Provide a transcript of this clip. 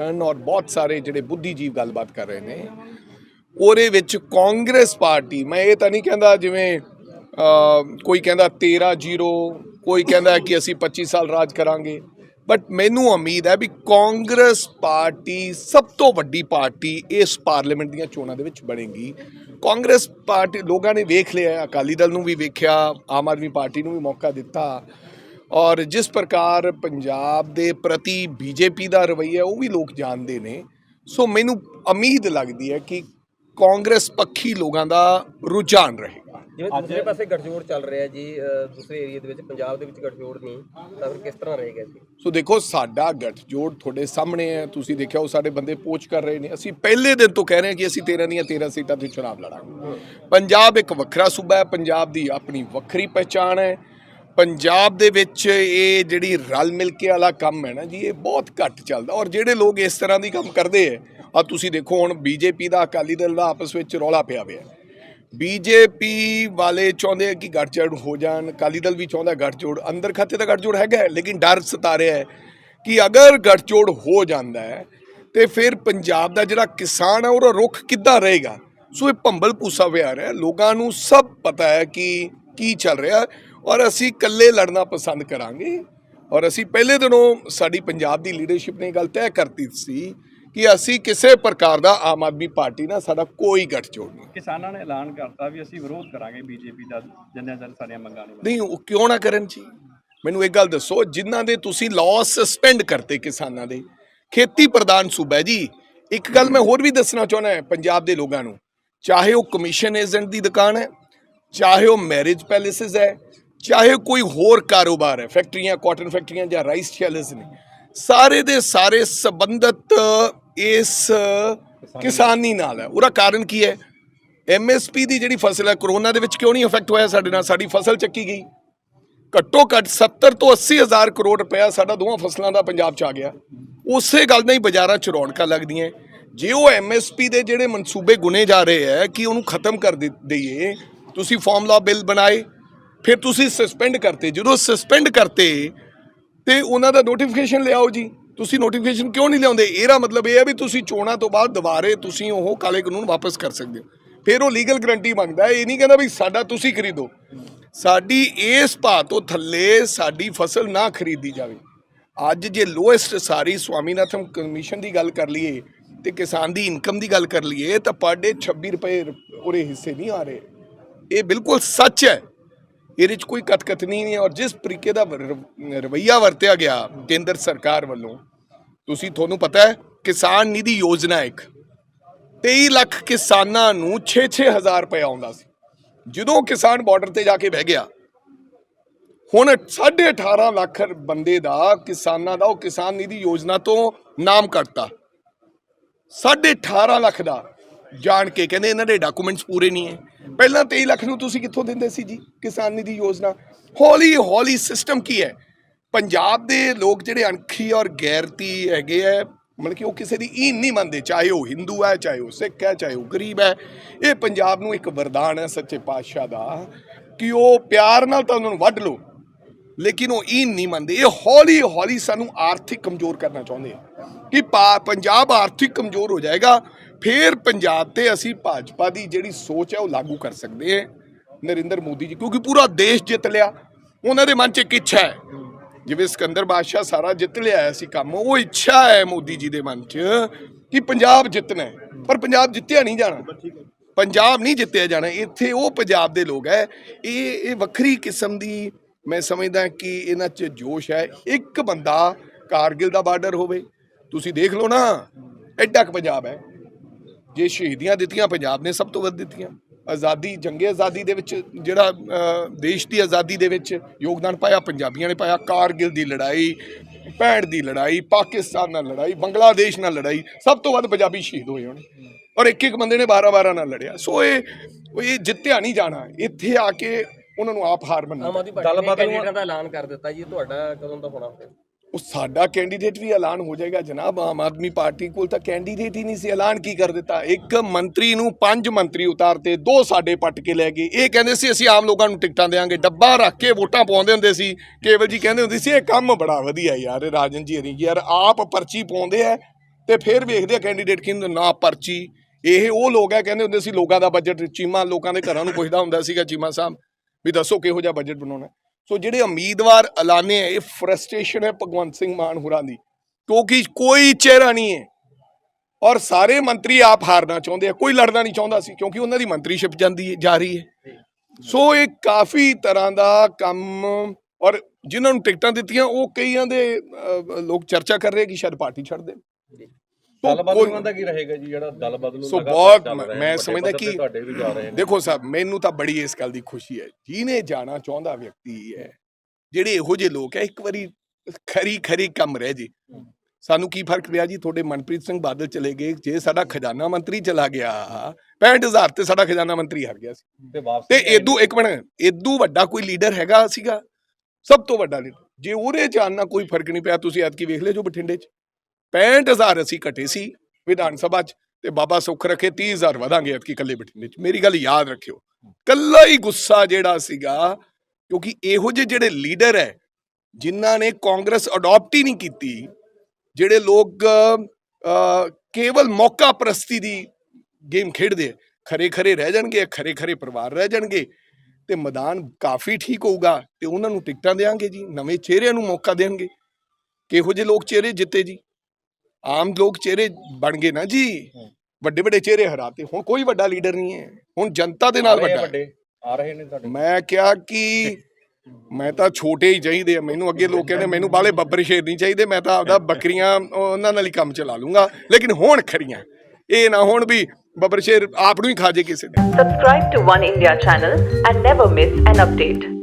ਸੰਗਠਨ ਔਰ ਬਹੁਤ ਸਾਰੇ ਜਿਹੜੇ ਬੁੱਧੀਜੀਵ ਗੱਲਬਾਤ ਕਰ ਰਹੇ ਨੇ, ਉਹਦੇ ਵਿੱਚ ਕਾਂਗਰਸ ਪਾਰਟੀ, ਮੈਂ ਇਹ ਤਾਂ ਨਹੀਂ ਕਹਿੰਦਾ ਜਿਵੇਂ ਕੋਈ ਕਹਿੰਦਾ 13 0 ਕੋਈ ਕਹਿੰਦਾ ਕਿ ਅਸੀਂ 25 ਸਾਲ ਰਾਜ ਕਰਾਂਗੇ ਬਟ ਮੈਨੂੰ ਉਮੀਦ ਹੈ ਵੀ ਕਾਂਗਰਸ ਪਾਰਟੀ ਸਭ ਤੋਂ ਵੱਡੀ ਪਾਰਟੀ ਇਸ ਪਾਰਲੀਮੈਂਟ ਦੀਆਂ ਚੋਣਾਂ ਦੇ ਵਿੱਚ ਬਣੇਗੀ। ਕਾਂਗਰਸ ਪਾਰਟੀ, ਲੋਕਾਂ ਨੇ ਵੇਖ ਲਿਆ, ਅਕਾਲੀ ਦਲ ਨੂੰ ਵੀ ਵੇਖਿਆ, ਆਮ ਆਦਮੀ ਪਾਰਟੀ ਨੂੰ ਵੀ ਮੌਕਾ ਦਿੱਤਾ ਔਰ ਜਿਸ ਪ੍ਰਕਾਰ ਪੰਜਾਬ ਦੇ ਪ੍ਰਤੀ ਬੀਜੇਪੀ ਦਾ ਰਵੱਈਆ ਉਹ ਵੀ ਲੋਕ ਜਾਣਦੇ ਨੇ ਸੋ ਮੈਨੂੰ ਉਮੀਦ ਲੱਗਦੀ ਹੈ ਕਿ ਕਾਂਗਰਸ ਪੱਖੀ ਲੋਕਾਂ ਦਾ ਰੁਝਾਨ ਰਹੇਗਾ। ਜਿਵੇਂ ਦੂਸਰੇ ਪਾਸੇ ਗੱਠਜੋੜ ਚੱਲ ਰਿਹਾ ਜੀ ਦੂਸਰੇ ਏਰੀਆ ਦੇ ਵਿੱਚ ਪੰਜਾਬ ਦੇ ਵਿੱਚ ਗੱਠਜੋੜ ਨਹੀਂ ਤਾਂ ਫਿਰ ਕਿਸ ਤਰ੍ਹਾਂ ਰਹੇਗਾ ਜੀ? ਸੋ ਦੇਖੋ ਸਾਡਾ ਗੱਠਜੋੜ ਤੁਹਾਡੇ ਸਾਹਮਣੇ ਹੈ ਤੁਸੀਂ ਦੇਖਿਆ ਉਹ ਸਾਡੇ ਬੰਦੇ ਪੋਚ ਕਰ ਰਹੇ ਨੇ। ਅਸੀਂ ਪਹਿਲੇ ਦਿਨ ਤੋਂ ਕਹਿ ਰਹੇ ਹਾਂ ਕਿ ਅਸੀਂ 13 ਦੀਆਂ 13 ਸੀਟਾਂ ਤੇ ਚੁਣਾਵ ਲੜਾਂਗੇ। ਪੰਜਾਬ ਇੱਕ ਵੱਖਰਾ ਸੂਬਾ ਹੈ ਪੰਜਾਬ ਦੀ ਆਪਣੀ ਵੱਖਰੀ ਪਹਿਚਾਣ ਹੈ ਪੰਜਾਬ ਦੇ ਵਿੱਚ ਇਹ ਜਿਹੜੀ ਰਲ ਮਿਲ ਕੇ ਵਾਲਾ ਕੰਮ ਹੈ ਨਾ ਜੀ, ਇਹ ਬਹੁਤ ਘੱਟ ਚੱਲਦਾ। ਔਰ ਜਿਹੜੇ ਲੋਕ ਇਸ ਤਰ੍ਹਾਂ ਦੀ ਕੰਮ ਕਰਦੇ ਹੈ ਆ ਤੁਸੀਂ ਦੇਖੋ ਹੁਣ ਬੀਜੇਪੀ ਦਾ ਅਕਾਲੀ ਦਲ ਦਾ ਆਪਸ ਵਿੱਚ ਰੌਲਾ ਪਿਆ ਹੋਇਆ। ਹੈ ਬੀਜੇਪੀ ਵਾਲੇ ਚਾਹੁੰਦੇ ਆ ਕਿ ਗੱਠਜੋੜ ਹੋ ਜਾਣ, ਅਕਾਲੀ ਦਲ ਵੀ ਚਾਹੁੰਦਾ ਗੱਠਜੋੜ, ਅੰਦਰ ਖਾਤੇ ਤਾਂ ਗੱਠਜੋੜ ਹੈਗਾ ਲੇਕਿਨ ਡਰ ਸਤਾ ਰਿਹਾ ਹੈ ਕਿ ਅਗਰ ਗੱਠਜੋੜ ਹੋ ਜਾਂਦਾ ਹੈ, ਤੇ ਫਿਰ ਪੰਜਾਬ ਦਾ ਜਿਹੜਾ ਕਿਸਾਨ ਹੈ, ਉਹਦਾ ਰੁਖ ਕਿੱਦਾਂ ਰਹੇਗਾ? ਸੋ ਇਹ ਭੰਬਲ ਪੂਸਾ ਵਿਹਾਰ ਹੈ। ਲੋਕਾਂ ਨੂੰ ਸਭ ਪਤਾ ਹੈ ਕਿ ਕੀ ਚੱਲ ਰਿਹਾ। ਔਰ ਅਸੀਂ ਇਕੱਲੇ ਲੜਨਾ ਪਸੰਦ ਕਰਾਂਗੇ। ਔਰ ਅਸੀਂ ਪਹਿਲੇ ਦਿਨੋਂ ਸਾਡੀ ਪੰਜਾਬ ਦੀ ਲੀਡਰਸ਼ਿਪ ਨੇ ਇਹ ਗੱਲ ਤੈਅ ਕਰਤੀ ਸੀ ਕਿ ਅਸੀਂ ਕਿਸੇ ਪ੍ਰਕਾਰ ਦਾ ਆਮ ਆਦਮੀ ਪਾਰਟੀ ਨਾਲ ਸਾਡਾ ਕੋਈ ਗੱਠਜੋੜ ਨਹੀਂ। ਕਿਸਾਨਾਂ ਨੇ ਐਲਾਨ ਕਰਤਾ ਵੀ ਅਸੀਂ ਵਿਰੋਧ ਕਰਾਂਗੇ ਬੀਜੇਪੀ ਦਾ ਜਿੰਨੇ ਦਿਨ ਸਾਡੀਆਂ ਮੰਗਾਂ ਨੂੰ ਨਹੀਂ ਉਹ ਕਿਉਂ ਨਾ ਕਰਨ ਜੀ? ਮੈਨੂੰ ਇੱਕ ਗੱਲ ਦੱਸੋ ਜਿਨ੍ਹਾਂ ਦੇ ਤੁਸੀਂ ਲਾਅ ਸਸਪੈਂਡ ਕਰਤੇ ਕਿਸਾਨਾਂ ਦੇ ਖੇਤੀ ਪ੍ਰਧਾਨ ਸੂਬਾ ਜੀ। ਇੱਕ ਗੱਲ ਮੈਂ ਹੋਰ ਵੀ ਦੱਸਣਾ ਚਾਹੁੰਦਾ ਹਾਂ ਪੰਜਾਬ ਦੇ ਲੋਕਾਂ ਨੂੰ। ਚਾਹੇ ਉਹ ਕਮਿਸ਼ਨ ਏਜੰਟ ਦੀ ਦੁਕਾਨ ਹੈ ਚਾਹੇ ਉਹ ਮੈਰਿਜ ਪੈਲੇਸਿਸ ਹੈ ਚਾਹੇ ਕੋਈ ਹੋਰ ਕਾਰੋਬਾਰ ਹੈ, ਫੈਕਟਰੀਆਂ ਕਾਟਨ ਫੈਕਟਰੀਆਂ ਜਾਂ ਰਾਈਸ ਸ਼ੈਲਰਸ ਨੇ, ਸਾਰੇ ਦੇ ਸਾਰੇ ਸੰਬੰਧਤ ਇਸ ਕਿਸਾਨੀ ਨਾਲ ਹੈ। ਉਹਦਾ ਕਾਰਨ ਕੀ ਹੈ? ਐਮਐਸਪੀ ਦੀ ਜਿਹੜੀ ਫਸਲ ਹੈ ਕਰੋਨਾ ਦੇ ਵਿੱਚ ਕਿਉਂ ਨਹੀਂ ਇਫੈਕਟ ਹੋਇਆ ਸਾਡੇ ਨਾਲ? ਸਾਡੀ ਫਸਲ ਚੱਕੀ ਗਈ। ਘੱਟੋ ਘੱਟ 70 ਤੋਂ 80 ਹਜ਼ਾਰ ਕਰੋੜ ਰੁਪਇਆ ਸਾਡਾ ਦੋਵਾਂ ਫਸਲਾਂ ਦਾ ਪੰਜਾਬ 'ਚ ਆ ਗਿਆ। ਉਸੇ ਗੱਲ ਨਾਲ ਹੀ ਬਾਜ਼ਾਰਾਂ 'ਚ ਰੌਣਕਾਂ ਲੱਗਦੀਆਂ। ਜੇ ਉਹ ਐਮਐਸਪੀ ਦੇ ਜਿਹੜੇ ਮਨਸੂਬੇ ਗੁਨੇ ਜਾ ਰਹੇ ਹੈ, ਕਿ ਉਹਨੂੰ ਖਤਮ ਕਰ ਦੇ- ਦਈਏ, ਤੁਸੀਂ ਫਾਰਮੂਲਾ ਬਿੱਲ ਬਣਾਏ ਫਿਰ ਤੁਸੀਂ ਸਸਪੈਂਡ ਕਰਤੇ। ਜਦੋਂ ਸਸਪੈਂਡ ਕਰਤੇ, ਤੇ ਉਹਨਾਂ ਦਾ ਨੋਟੀਫਿਕੇਸ਼ਨ ਲਿਆਓ ਜੀ। ਤੁਸੀਂ ਨੋਟੀਫਿਕੇਸ਼ਨ ਕਿਉਂ ਨਹੀਂ ਲਿਆਉਂਦੇ? ਇਹਦਾ ਮਤਲਬ ਇਹ ਹੈ ਵੀ ਤੁਸੀਂ ਚੋਣਾਂ ਤੋਂ ਬਾਅਦ ਦੁਬਾਰੇ ਤੁਸੀਂ ਉਹ ਕਾਲੇ ਕਾਨੂੰਨ ਵਾਪਸ ਕਰ ਸਕਦੇ ਹੋ। ਫਿਰ ਉਹ ਲੀਗਲ ਗਰੰਟੀ ਮੰਗਦਾ ਇਹ ਨਹੀਂ ਕਹਿੰਦਾ ਵੀ ਸਾਡਾ ਤੁਸੀਂ ਖਰੀਦੋ। ਸਾਡੀ ਇਸ ਭਾਅ ਤੋਂ ਥੱਲੇ ਸਾਡੀ ਫਸਲ ਨਾ ਖਰੀਦੀ ਜਾਵੇ। ਅੱਜ ਜੇ ਲੋਐਸਟ ਸਾਰੀ ਸਵਾਮੀਨਾਥਨ ਕਮਿਸ਼ਨ ਦੀ ਗੱਲ ਕਰ ਲਈਏ ਤੇ ਕਿਸਾਨ ਦੀ ਇਨਕਮ ਦੀ ਗੱਲ ਕਰ ਲਈਏ, ਤਾਂ ਪਰ ਡੇ 26 ਰੁਪਏ ਉਹਦੇ ਹਿੱਸੇ ਨਹੀਂ ਆ ਰਹੇ। ਇਹ ਬਿਲਕੁਲ ਸੱਚ ਹੈ। ਇਹਦੇ 'ਚ ਕੋਈ ਕਤਕਤਨੀ ਨਹੀਂ ਔਰ ਜਿਸ ਤਰੀਕੇ ਦਾ ਰ- ਵਰਤਿਆ ਗਿਆ ਕੇਂਦਰ ਸਰਕਾਰ ਵੱਲੋਂ, ਤੁਸੀਂ ਤੁਹਾਨੂੰ ਪਤਾ ਹੈ ਕਿਸਾਨ ਨਿਧੀ ਯੋਜਨਾ ਇੱਕ 23 ਲੱਖ ਕਿਸਾਨਾਂ ਨੂੰ 6-6 ਹਜ਼ਾਰ ਰੁਪਏ ਆਉਂਦਾ ਸੀ। ਜਦੋਂ ਕਿਸਾਨ ਬਾਰਡਰ ਤੇ ਜਾ ਕੇ ਬਹਿ ਗਿਆ, ਹੁਣ 18.5 ਲੱਖ ਬੰਦੇ ਦਾ, ਕਿਸਾਨਾਂ ਦਾ ਉਹ ਕਿਸਾਨ ਨਿਧੀ ਯੋਜਨਾ ਤੋਂ ਨਾਮ ਕੱਟਤਾ। 18.5 ਲੱਖ ਦਾ। ਜਾਣ ਕੇ ਕਹਿੰਦੇ ਇਹਨਾਂ ਦੇ ਡਾਕੂਮੈਂਟਸ ਪੂਰੇ ਨਹੀਂ ਹੈ। ਪਹਿਲਾਂ 23 ਲੱਖ ਨੂੰ ਤੁਸੀਂ ਕਿੱਥੋਂ ਦਿੰਦੇ ਸੀ ਜੀ ਕਿਸਾਨ ਨਿਧੀ ਯੋਜਨਾ? ਹੌਲੀ ਹੌਲੀ ਸਿਸਟਮ ਕੀ ਹੈ? ਪੰਜਾਬ ਦੇ ਲੋਕ ਜਿਹੜੇ ਅਣਖੀ ਔਰ ਗੈਰਤੀ ਹੈਗੇ ਹੈ ਮਤਲਬ ਕਿ ਉਹ ਕਿਸੇ ਦੀ ਈਨ ਨਹੀਂ ਮੰਨਦੇ, ਚਾਹੇ ਉਹ ਹਿੰਦੂ ਹੈ, ਚਾਹੇ ਉਹ ਸਿੱਖ ਹੈ, ਚਾਹੇ ਉਹ ਗਰੀਬ ਹੈ। ਇਹ ਪੰਜਾਬ ਨੂੰ ਇੱਕ ਵਰਦਾਨ ਹੈ ਸੱਚੇ ਪਾਤਸ਼ਾਹ ਦਾ ਕਿ ਉਹ ਪਿਆਰ ਨਾਲ ਤਾਂ ਉਹਨਾਂ ਨੂੰ ਵੱਢ ਲਓ, ਲੇਕਿਨ ਉਹ ਈਨ ਨਹੀਂ ਮੰਨਦੇ। ਇਹ ਹੌਲੀ ਹੌਲੀ ਸਾਨੂੰ ਆਰਥਿਕ ਕਮਜ਼ੋਰ ਕਰਨਾ ਚਾਹੁੰਦੇ ਆ ਕਿ ਪਾ- ਪੰਜਾਬ ਆਰਥਿਕ ਕਮਜ਼ੋਰ ਹੋ ਜਾਏਗਾ। ਫਿਰ ਪੰਜਾਬ ਤੇ ਅਸੀਂ ਭਾਜਪਾ ਦੀ ਜਿਹੜੀ ਸੋਚ ਹੈ ਉਹ ਲਾਗੂ ਕਰ ਸਕਦੇ ਹਾਂ ਨਰਿੰਦਰ ਮੋਦੀ ਜੀ, ਕਿਉਂਕਿ ਪੂਰਾ ਦੇਸ਼ ਜਿੱਤ ਲਿਆ। ਉਹਨਾਂ ਦੇ ਮਨ 'ਚ ਇੱਕ ਇੱਛਾ ਹੈ। ਜਿਵੇਂ ਸਿਕੰਦਰ ਬਾਦਸ਼ਾਹ ਸਾਰਾ ਜਿੱਤ ਲਿਆ ਸੀ ਕੰਮ, ਉਹ ਇੱਛਾ ਹੈ ਮੋਦੀ ਜੀ ਦੇ ਮਨ 'ਚ ਕਿ ਪੰਜਾਬ ਜਿੱਤਣਾ ਪਰ ਪੰਜਾਬ ਜਿੱਤਿਆ ਨਹੀਂ ਜਾਣਾ। ਪੰਜਾਬ ਨਹੀਂ ਜਿੱਤਿਆ ਜਾਣਾ। ਇੱਥੇ ਉਹ ਪੰਜਾਬ ਦੇ ਲੋਕ ਹੈ। ਇਹ ਇਹ ਵੱਖਰੀ ਕਿਸਮ ਦੀ ਮੈਂ ਸਮਝਦਾ ਕਿ ਇਹਨਾਂ 'ਚ ਜੋਸ਼ ਹੈ। ਇੱਕ ਬੰਦਾ ਕਾਰਗਿਲ ਦਾ ਬਾਰਡਰ ਹੋਵੇ। ਤੁਸੀਂ ਦੇਖ ਲਓ ਨਾ, ਐਡਾ ਕੁ ਪੰਜਾਬ ਹੈ। ਜੇ ਸ਼ਹੀਦੀਆਂ ਦਿੱਤੀਆਂ ਪੰਜਾਬ ਨੇ ਸਭ ਤੋਂ ਵੱਧ ਦਿੱਤੀਆਂ। ਆਜ਼ਾਦੀ ਜੰਗੇ ਆਜ਼ਾਦੀ ਦੇ ਵਿੱਚ ਜਿਹੜਾ ਦੇਸ਼ ਦੀ ਆਜ਼ਾਦੀ ਦੇ ਵਿੱਚ ਯੋਗਦਾਨ ਪਾਇਆ ਪੰਜਾਬੀਆਂ ਨੇ ਪਾਇਆ ਕਾਰਗਿਲ ਦੀ ਲੜਾਈ ਪੈਂਹਠ ਦੀ ਲੜਾਈ ਪਾਕਿਸਤਾਨ ਨਾਲ ਲੜਾਈ ਬੰਗਲਾਦੇਸ਼ ਨਾਲ ਲੜਾਈ ਸਭ ਤੋਂ ਵੱਧ ਪੰਜਾਬੀ ਸ਼ਹੀਦ ਹੋਏ ਹੋਣ। ਔਰ ਇੱਕ ਇੱਕ ਬੰਦੇ ਨੇ 12 12 ਨਾਲ ਲੜਿਆ। ਸੋ ਇਹ ਇਹ ਜਿੱਤਿਆ ਨਹੀਂ ਜਾਣਾ ਇੱਥੇ ਆ ਕੇ ਉਹਨਾਂ ਨੂੰ ਆਪ ਹਾਰ ਮੰਨਣੀ ਕੈਂਡੀਡੇਟਾਂ ਦਾ ਐਲਾਨ ਕਰ ਦਿੱਤਾ ਜੀ ਤੁਹਾਡਾ ਕਦੋਂ ਦਾ ਹੋਣਾ ਫਿਰ? ਉਹ ਸਾਡਾ ਕੈਂਡੀਡੇਟ ਵੀ ਐਲਾਨ ਹੋ ਜਾਏਗਾ ਜਨਾਬ, ਆਮ ਆਦਮੀ ਪਾਰਟੀ ਕੋਲ ਤਾਂ ਕੈਂਡੀਡੇਟ ਹੀ ਨਹੀਂ ਸੀ, ਐਲਾਨ ਕੀ ਕਰ ਦਿੱਤਾ? ਇੱਕ ਮੰਤਰੀ ਨੂੰ ਪੰਜ ਮੰਤਰੀ ਉਤਾਰਤੇ, ਦੋ ਸਾਡੇ ਪੱਟ ਕੇ ਲੈ ਗਏ। ਇਹ ਕਹਿੰਦੇ ਸੀ, ਅਸੀਂ ਆਮ ਲੋਕਾਂ ਨੂੰ ਟਿਕਟਾਂ ਦੇਾਂਗੇ ਡੱਬਾ ਰੱਖ ਕੇ ਵੋਟਾਂ ਪਾਉਂਦੇ ਹੁੰਦੇ ਸੀ। ਕੇਵਲ ਜੀ ਕਹਿੰਦੇ ਹੁੰਦੇ ਸੀ, ਇਹ ਕੰਮ ਬੜਾ ਵਧੀਆ ਯਾਰ, ਇਹ ਰਾਜਨ ਜੀ ਹਰੀ ਯਾਰ ਆਪ ਪਰਚੀ ਪਾਉਂਦੇ ਆ ਤੇ ਫਿਰ ਵੇਖਦੇ ਆ ਕੈਂਡੀਡੇਟ ਕਿਹਨੂੰ ਨਾ ਪਰਚੀ। ਇਹ ਉਹ ਲੋਕ ਆ, ਕਹਿੰਦੇ ਹੁੰਦੇ ਸੀ, ਲੋਕਾਂ ਦਾ ਬਜਟ ਚੀਮਾ, ਲੋਕਾਂ ਦੇ ਘਰਾਂ ਨੂੰ ਪੁੱਛਦਾ ਹੁੰਦਾ ਸੀਗਾ ਚੀਮਾ ਸਾਹਿਬ, ਵੀ ਦੱਸੋ ਕਿਹੋ ਜਿਹਾ ਬਜਟ ਬਣਾਉਣਾ। ਸੋ ਜਿਹੜੇ ਉਮੀਦਵਾਰ ਐਲਾਨੇ ਆ, ਇਹ ਫਰਸਟ੍ਰੇਸ਼ਨ ਹੈ ਭਗਵੰਤ ਸਿੰਘ ਮਾਨ ਹੁਰਾਂ ਦੀ, ਕਿਉਂਕਿ ਕੋਈ ਚਿਹਰਾ ਨਹੀਂ ਹੈ। ਔਰ ਸਾਰੇ ਮੰਤਰੀ ਆਪ ਹਾਰਨਾ ਚਾਹੁੰਦੇ ਆ, ਕੋਈ ਲੜਨਾ ਨਹੀਂ ਚਾਹੁੰਦਾ ਸੀ, ਕਿਉਂਕਿ ਉਹਨਾਂ ਦੀ ਮੰਤਰੀਸ਼ਿਪ ਜਾਂਦੀ ਹੈ, ਜਾ ਰਹੀ ਹੈ। ਸੋ ਇਹ ਕਾਫੀ ਤਰ੍ਹਾਂ ਦਾ ਕੰਮ, ਔਰ ਜਿਨ੍ਹਾਂ ਨੂੰ ਟਿਕਟਾਂ ਦਿੱਤੀਆਂ, ਉਹ ਕਈਆਂ ਦੇ ਲੋਕ ਚਰਚਾ ਕਰ ਰਹੇ ਕਿ ਸ਼ਾਇਦ ਪਾਰਟੀ ਛੱਡ ਦੇਣ। ਦਲ ਬਦਲੂਆਂ ਦਾ ਕੀ ਰਹੇਗਾ ਜੀ ਜਿਹੜਾ ਦਲ ਬਦਲੂ ਸੋ ਬਹੁਤ ਮੈਂ ਸਮਝਦਾ ਕਿ ਤੁਹਾਡੇ ਵੀ ਜਾ ਰਹੇ ਨੇ। ਦੇਖੋ ਸਾਹਿਬ ਮੈਨੂੰ ਤਾਂ ਬੜੀ ਇਸ ਗੱਲ ਦੀ ਖੁਸ਼ੀ ਹੈ। ਜਿਹਨੇ ਜਾਣਾ ਚਾਹੁੰਦਾ ਵਿਅਕਤੀ ਹੈ ਜਿਹੜੇ ਇਹੋ ਜਿਹੇ ਲੋਕ ਹੈ ਇੱਕ ਵਾਰੀ ਖਰੀ ਖਰੀ ਕੰਮ ਰਹਿ ਜੇ। ਸਾਨੂੰ ਕੀ ਫ਼ਰਕ ਪਿਆ ਜੀ? ਤੁਹਾਡੇ ਮਨਪ੍ਰੀਤ ਸਿੰਘ ਬਾਦਲ ਚਲੇ ਗਏ ਜੇ ਸਾਡਾ ਖਜ਼ਾਨਾ ਮੰਤਰੀ ਚਲਾ ਗਿਆ 65000 ਤੇ ਸਾਡਾ ਖਜ਼ਾਨਾ ਮੰਤਰੀ ਹਾਰ ਗਿਆ ਸੀ। ਤੇ ਵਾਪਸ ਤੇ ਏਦੂ ਇੱਕ ਮਿੰਟ ਏਦੂ ਵੱਡਾ ਕੋਈ ਲੀਡਰ ਹੈਗਾ ਸੀਗਾ? ਸਭ ਤੋਂ ਵੱਡਾ ਲੀਡਰ। ਜੇ ਉਹਦੇ ਜਾਣ ਨਾਲ ਕੋਈ ਫ਼ਰਕ ਨਹੀਂ ਪਿਆ ਤੁਸੀਂ ਐਤਕੀ ਵੇਖ ਲਿਓ ਜੋ ਬਠਿੰਡੇ 'ਚ। 65000 ਅਸੀਂ ਘਟੇ ਸੀ ਵਿਧਾਨ ਸਭਾ 'ਚ ਤੇ ਬਾਬਾ ਸੁੱਖ ਰੱਖੇ 30000 ਵਧਾਂਗੇ ਐਤਕੀ ਕੱਲੇ ਬਠਿੰਡੇ 'ਚ। ਮੇਰੀ ਗੱਲ ਯਾਦ ਰੱਖਿਓ ਕੱਲਾ ਹੀ ਗੁੱਸਾ ਜਿਹੜਾ ਸੀਗਾ, ਕਿਉਂਕਿ ਇਹੋ ਜਿਹੇ ਜਿਹੜੇ ਲੀਡਰ ਹੈ ਜਿਨ੍ਹਾਂ ਨੇ ਕਾਂਗਰਸ ਅਡਾਪਟ ਹੀ ਨਹੀਂ ਕੀਤੀ, ਜਿਹੜੇ ਲੋਕ ਕੇਵਲ ਮੌਕਾ ਪ੍ਰਸਤੀ ਦੀ ਗੇਮ ਖੇਡਦੇ ਆ ਖਰੇ ਖਰੇ ਰਹਿ ਜਾਣਗੇ, ਖਰੇ ਖਰੇ ਪਰਿਵਾਰ ਰਹਿ ਜਾਣਗੇ, ਤੇ ਮੈਦਾਨ ਕਾਫੀ ਠੀਕ ਹੋਊਗਾ, ਤੇ ਉਹਨਾਂ ਨੂੰ ਟਿਕਟਾਂ ਦੇਾਂਗੇ ਜੀ, ਨਵੇਂ ਚਿਹਰਿਆਂ ਨੂੰ ਮੌਕਾ ਦੇਣਗੇ। ਕਿਹੋ ਜਿਹੇ ਲੋਕ ਚਿਹਰੇ ਜਿੱਤੇ ਜੀ? ਆਮ ਲੋਕ ਚਿਹਰੇ ਬਣ ਗਏ ਨਾ ਜੀ। ਵੱਡੇ ਵੱਡੇ ਚਿਹਰੇ ਹਰਾਤੇ ਹੁਣ ਕੋਈ ਵੱਡਾ ਲੀਡਰ ਨਹੀਂ ਹੈ। ਹੁਣ ਜਨਤਾ ਦੇ ਨਾਲ ਵੱਡਾ ਆ ਰਹੇ ਨੇ ਤੁਹਾਡੇ। ਮੈਂ ਕਿਹਾ ਕਿ ਮੈਂ ਤਾਂ ਛੋਟੇ ਹੀ ਚਾਹੀਦੇ ਆ। ਮੈਨੂੰ ਅੱਗੇ ਲੋਕ ਕਹਿੰਦੇ ਮੈਨੂੰ ਬਾਲੇ ਬੱਬਰ ਸ਼ੇਰ ਨਹੀਂ ਚਾਹੀਦੇ। ਮੈਂ ਤਾਂ ਆਪਦਾ ਬੱਕਰੀਆਂ ਉਹਨਾਂ ਨਾਲ ਹੀ ਕੰਮ ਚਲਾ ਲੂੰਗਾ। ਲੇਕਿਨ ਹੁਣ ਖਰੀਆਂ ਇਹ ਨਾ ਹੁਣ ਵੀ ਬੱਬਰ ਸ਼ੇਰ ਆਪ ਨੂੰ ਹੀ ਖਾ ਜੇ ਕਿਸੇ ਨੇ Subscribe to One India channel and never miss an update.